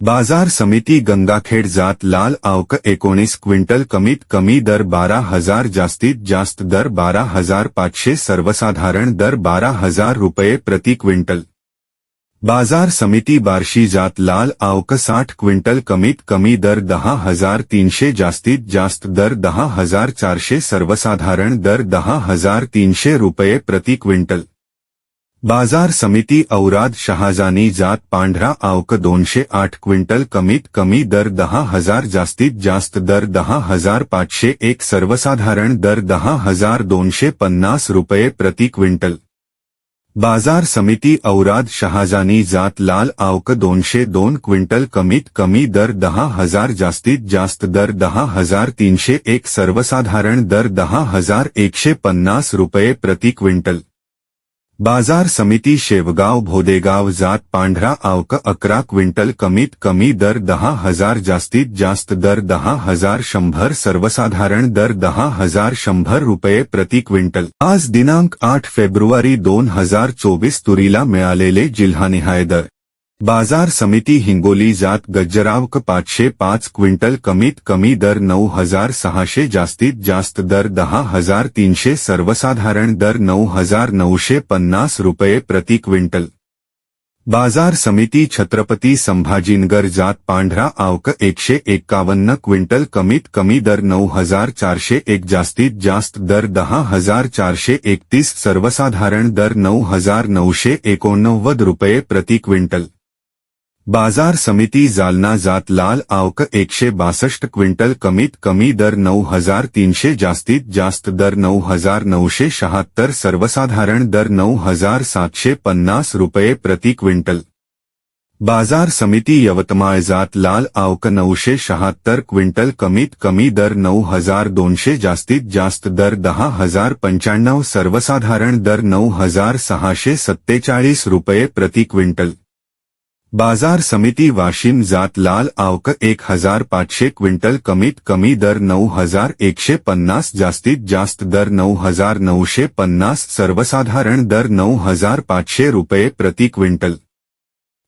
बाज़ार समिती गंगाखेड जात लाल आवक एकोणीस क्विंटल कमीत कमी दर बारा हज़ार जास्तीत जास्त दर बारा हज़ार पाचशे सर्वसाधारण दर बारा हज़ार रुपये प्रति क्विंटल. बाज़ार समिती बार्शी जात लाल आवक साठ क्विंटल कमीत कमी दर दहा हज़ार तीनशे जास्तीत जास्त दर दहा हज़ार चारशे सर्वसाधारण दर दहा हज़ार तीनशे रुपये प्रति क्विंटल. बाज़ार समिती औराद शहाजानी जात पांढरा आवक दोनशे आठ क्विंटल कमीत कमी दर दहा हज़ार जास्तीत जास्त दर दहा हज़ार पाचशे एक सर्वसाधारण दर दहा हज़ार दोनशे पन्नास रुपये प्रति क्विंटल. बाज़ार समिती औराद शहाजानी जात लाल आवक दोनशे दोन क्विंटल कमीत कमी दर दहा हज़ार जास्तीत जास्त दर दहा हज़ार तीनशे एक सर्वसाधारण दर दहा हज़ार एकशे पन्नास रुपये प्रति क्विंटल. बाज़ार समिति शेवगाव भोदेगाव जात पांढरा आवक अकरा क्विंटल कमीत कमी दर दहा हज़ार जास्तीत जास्त दर दहा हज़ार शंभर सर्वसाधारण दर दहा हज़ार शंभर रुपये प्रति क्विंटल. आज दिनांक आठ फेब्रुवारी दोन हज़ार चोवीस तुरीला मिळालेले जिल्हानिहाय दर. बाज़ार समिती हिंगोली जात गज्जरावक पाचशे पाच क्विंटल कमीत कमी दर नऊ हज़ार सहाशे जास्तीत जास्त दर दहा हज़ार तीनशे सर्वसाधारण दर नऊ हज़ार नऊशे पन्नास रुपये प्रति क्विंटल। बाज़ार समिती छत्रपती संभाजीनगर जात पांढरा आवक एकशे एक्कावन्न क्विंटल कमीत कमी दर नऊ हज़ार चारशे एक जास्तीत जास्त दर दहा हज़ार चारशे एकतीस सर्वसाधारण दर नऊ हज़ार नऊशे एकोणनव्वद रुपये प्रति क्विंटल। बाजार समिती जालना जात लाल आवक एकशे बासष्ट क्विंटल कमीत कमी दर नऊ हजार तीनशे जास्तीत जास्त दर नऊ हजार नऊशे शहात्तर सर्वसाधारण दर नऊ हजार सातशे पन्नास रुपये प्रति क्विंटल. बाजार समिती यवतमाळ जात लाल आवक नऊशे शहात्तर क्विंटल कमीत कमी दर नऊ हजार दोनशे जास्तीत जास्त दर दहा हजार पंच्याण्णव सर्वसाधारण दर नऊ हजार सहाशे सत्तेचाळीस रुपये प्रति क्विंटल. बाज़ार समिती वाशिम जात लाल आवक एक हज़ार पाचशे क्विंटल, कमीत कमी दर नऊ हज़ार एकशे पन्नास, जास्तीत जास्त दर नऊ हज़ार नऊशे पन्नास, सर्वसाधारण दर नऊ हज़ार पाचशे रुपये प्रति क्विंटल.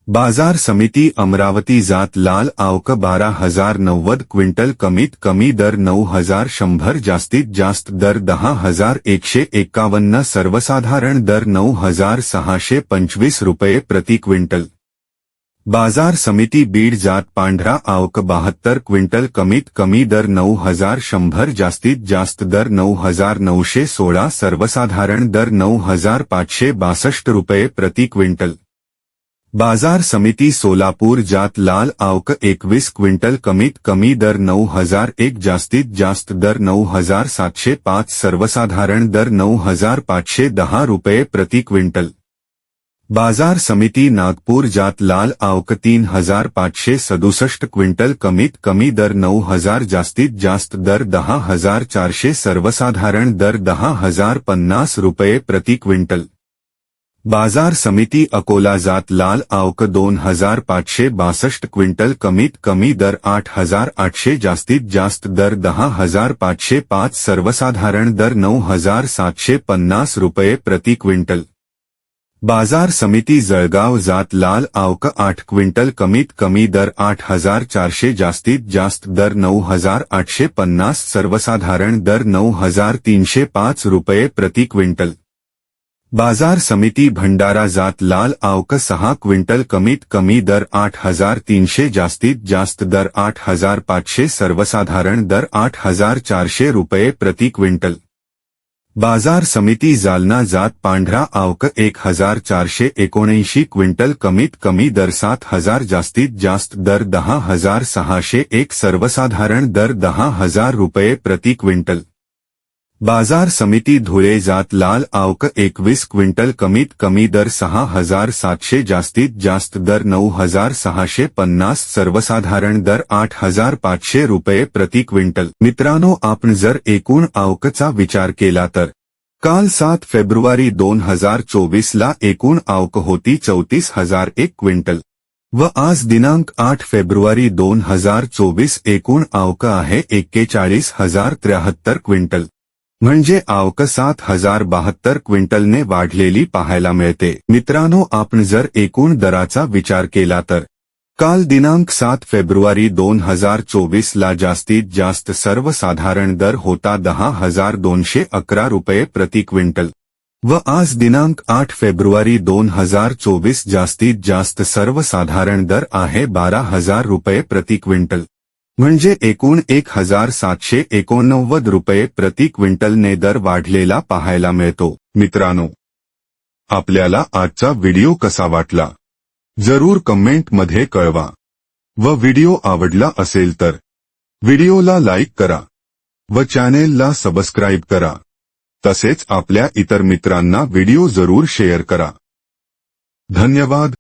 बाज़ार समिती अमरावती जात लाल आवक बारा हज़ार नव्वद क्विंटल, कमीत कमी दर नऊ हज़ार शंभर, जास्तीत जास्त दर दहा हज़ार एकशे एक्कावन्न सर्वसाधारण दर नऊ हज़ार सहाशे पंचवीस रुपये प्रति क्विंटल. बाज़ार समिती बीड जात पांढरा आवक बहात्तर क्विंटल कमीत कमी दर नऊ हज़ार शंभर जास्तीत जास्त दर नऊ हज़ार नऊशे सोळा सर्वसाधारण दर नऊ हज़ार पाचशे बासष्ट रुपये प्रति क्विंटल. बाज़ार समिती सोलापूर जात लाल आवक एकवीस क्विंटल कमीत कमी दर नऊ हज़ार एक जास्तीत जास्त दर नऊ हज़ार सातशे पाच सर्वसाधारण दर नऊ हज़ार पाचशे दहा रुपये प्रति क्विंटल. बाज़ार समिती नागपूर जात लाल आवक तीन हज़ार पाचशे सदुसष्ट क्विंटल कमीत कमी दर नऊ हज़ार जास्तीत जास्त दर दहा हज़ार चारशे सर्वसाधारण दर दहा हज़ार पन्नास रुपये प्रति क्विंटल. बाज़ार समिती अकोला जात लाल आवक दोन हज़ार पाचशे बासष्ट क्विंटल कमीत कमी दर आठ हज़ार आठशे जास्तीत जास्त दर दहा हज़ार पाचशे पाच सर्वसाधारण दर नऊ हज़ार सातशे पन्नास रुपये प्रति क्विंटल. बाज़ार समिती जळगाव जात लाल आवक आठ क्विंटल कमीत कमी दर आठ हज़ार चारशे जास्तीत जास्त दर नऊ हज़ार आठशे पन्नास सर्वसाधारण दर नऊ हज़ार तीनशे पाच रुपये प्रति क्विंटल. बाज़ार समिती भंडारा जात लाल आवक सहा क्विंटल कमीत कमी दर आठ हज़ार तीनशे जास्तीत जास्त दर आठ हज़ार पाचशे सर्वसाधारण दर आठ हज़ार चारशे रुपये प्रति क्विंटल. बाज़ार समिति जालना जात पांढरा आवक एक हज़ार चारशे एकोणऐंशी क्विंटल कमीत कमी दर सात हज़ार जास्तीत जास्त दर दहा हज़ार सहाशे एक सर्वसाधारण दर दहा हज़ार रुपये प्रति क्विंटल. बाजार समिती धुळे जात लाल आवक एकवीस क्विंटल कमीत कमी दर सहा हजार सातशे जास्तीत जास्त दर नऊ हजार सहाशे पन्नास सर्वसाधारण दर आठ हजार पाचशे रुपये प्रति क्विंटल. मित्रांनो आपण जर एकूण आवकचा विचार केला तर काल सात फेब्रुवारी दोन हजार चोवीस ला एकूण आवक होती चौतीस हजार एक क्विंटल. व आज दिनांक आठ फेब्रुवारी दोन हजार चोवीस एकूण आवक आहे एक्केचाळीस हजार त्र्याहत्तर क्विंटल. म्हणजे आवक सात हजार बहात्तर क्विंटलने वाढलेली पाहायला मिळते. मित्रांनो आपण जर एकूण दराचा विचार केला तर काल दिनांक सात फेब्रुवारी दोन हजार चोवीस ला जास्तीत जास्त सर्वसाधारण दर होता दहा हजार दोनशे अकरा रुपये प्रति क्विंटल. व आज दिनांक आठ फेब्रुवारी दोन हजार चोवीस जास्तीत जास्त सर्वसाधारण दर आहे बारा हजार रुपये प्रति क्विंटल. म्हणजे एकूण एक हजार सातशे एकोणनव्वद रुपये प्रति क्विंटलने दर वाढलेला पाहायला मिळतो. मित्रांनो आपल्याला आजचा व्हिडिओ कसा वाटला? जरूर कमेंटमध्ये कळवा. व व्हिडिओ आवडला असेल तर व्हिडिओला लाईक करा. व चॅनेलला सबस्क्राईब करा. तसेच आपल्या इतर मित्रांना व्हिडिओ जरूर शेअर करा. धन्यवाद.